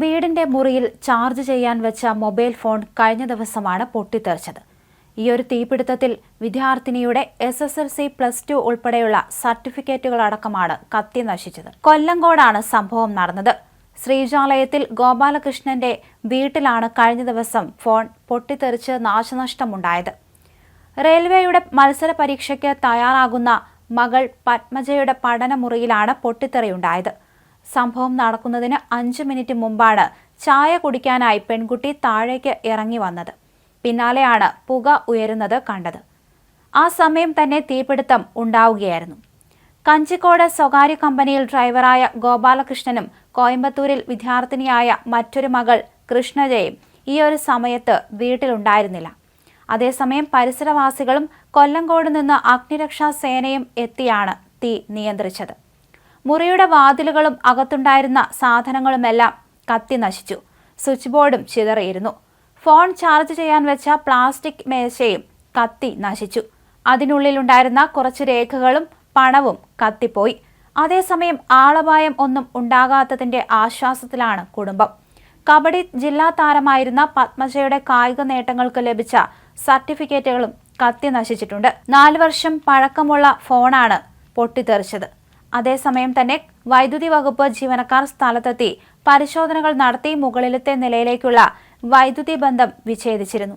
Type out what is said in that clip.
വീടിന്റെ മുറിയിൽ ചാർജ് ചെയ്യാൻ വെച്ച മൊബൈൽ ഫോൺ കഴിഞ്ഞ ദിവസമാണ് പൊട്ടിത്തെറിച്ചത്. ഈയൊരു തീപിടുത്തത്തിൽ വിദ്യാർത്ഥിനിയുടെ S S L C plus two ഉൾപ്പെടെയുള്ള സർട്ടിഫിക്കറ്റുകളടക്കമാണ് കത്തി നശിച്ചത്. കൊല്ലങ്കോടാണ് സംഭവം നടന്നത്. ശ്രീജാലയത്തിൽ ഗോപാലകൃഷ്ണന്റെ വീട്ടിലാണ് കഴിഞ്ഞ ദിവസം ഫോൺ പൊട്ടിത്തെറിച്ച് നാശനഷ്ടമുണ്ടായത്. റെയിൽവേയുടെ മത്സര പരീക്ഷയ്ക്ക് തയ്യാറാകുന്ന മകൾ പത്മജയുടെ പഠനമുറിയിലാണ് പൊട്ടിത്തെറിയുണ്ടായത്. സംഭവം നടക്കുന്നതിന് അഞ്ചു മിനിറ്റ് മുമ്പാണ് ചായ കുടിക്കാനായി പെൺകുട്ടി താഴേക്ക് ഇറങ്ങി വന്നത്. പിന്നാലെയാണ് പുക ഉയരുന്നത് കണ്ടത്. ആ സമയം തന്നെ തീപിടുത്തം ഉണ്ടാവുകയായിരുന്നു. കഞ്ചിക്കോട് സ്വകാര്യ കമ്പനിയിൽ ഡ്രൈവറായ ഗോപാലകൃഷ്ണനും കോയമ്പത്തൂരിൽ വിദ്യാർത്ഥിനിയായ മറ്റൊരു മകൾ കൃഷ്ണജയും ഈ ഒരു സമയത്ത് വീട്ടിലുണ്ടായിരുന്നില്ല. അതേസമയം പരിസരവാസികളും കൊല്ലങ്കോട് നിന്ന് അഗ്നിരക്ഷാ സേനയും എത്തിയാണ് തീ നിയന്ത്രിച്ചത്. മുറിയുടെ വാതിലുകളും അകത്തുണ്ടായിരുന്ന സാധനങ്ങളുമെല്ലാം കത്തി നശിച്ചു. സ്വിച്ച് ബോർഡും ചിതറിയിരുന്നു. ഫോൺ ചാർജ് ചെയ്യാൻ വെച്ച പ്ലാസ്റ്റിക് മേശയും കത്തി നശിച്ചു. അതിനുള്ളിലുണ്ടായിരുന്ന കുറച്ച് രേഖകളും പണവും കത്തിപ്പോയി. അതേസമയം ആളപായം ഒന്നും ഉണ്ടാകാത്തതിന്റെ ആശ്വാസത്തിലാണ് കുടുംബം. കബഡി ജില്ലാ താരമായിരുന്ന പത്മജയുടെ കായിക നേട്ടങ്ങൾക്ക് ലഭിച്ച സർട്ടിഫിക്കറ്റുകളും കത്തി നശിച്ചിട്ടുണ്ട്. നാല് വർഷം പഴക്കമുള്ള ഫോണാണ് പൊട്ടിത്തെറിച്ചത്. അതേസമയം തന്നെ വൈദ്യുതി വകുപ്പ് ജീവനക്കാർ സ്ഥലത്തെത്തി പരിശോധനകൾ നടത്തി മുകളിലത്തെ നിലയിലേക്കുള്ള വൈദ്യുതി ബന്ധം വിച്ഛേദിച്ചിരുന്നു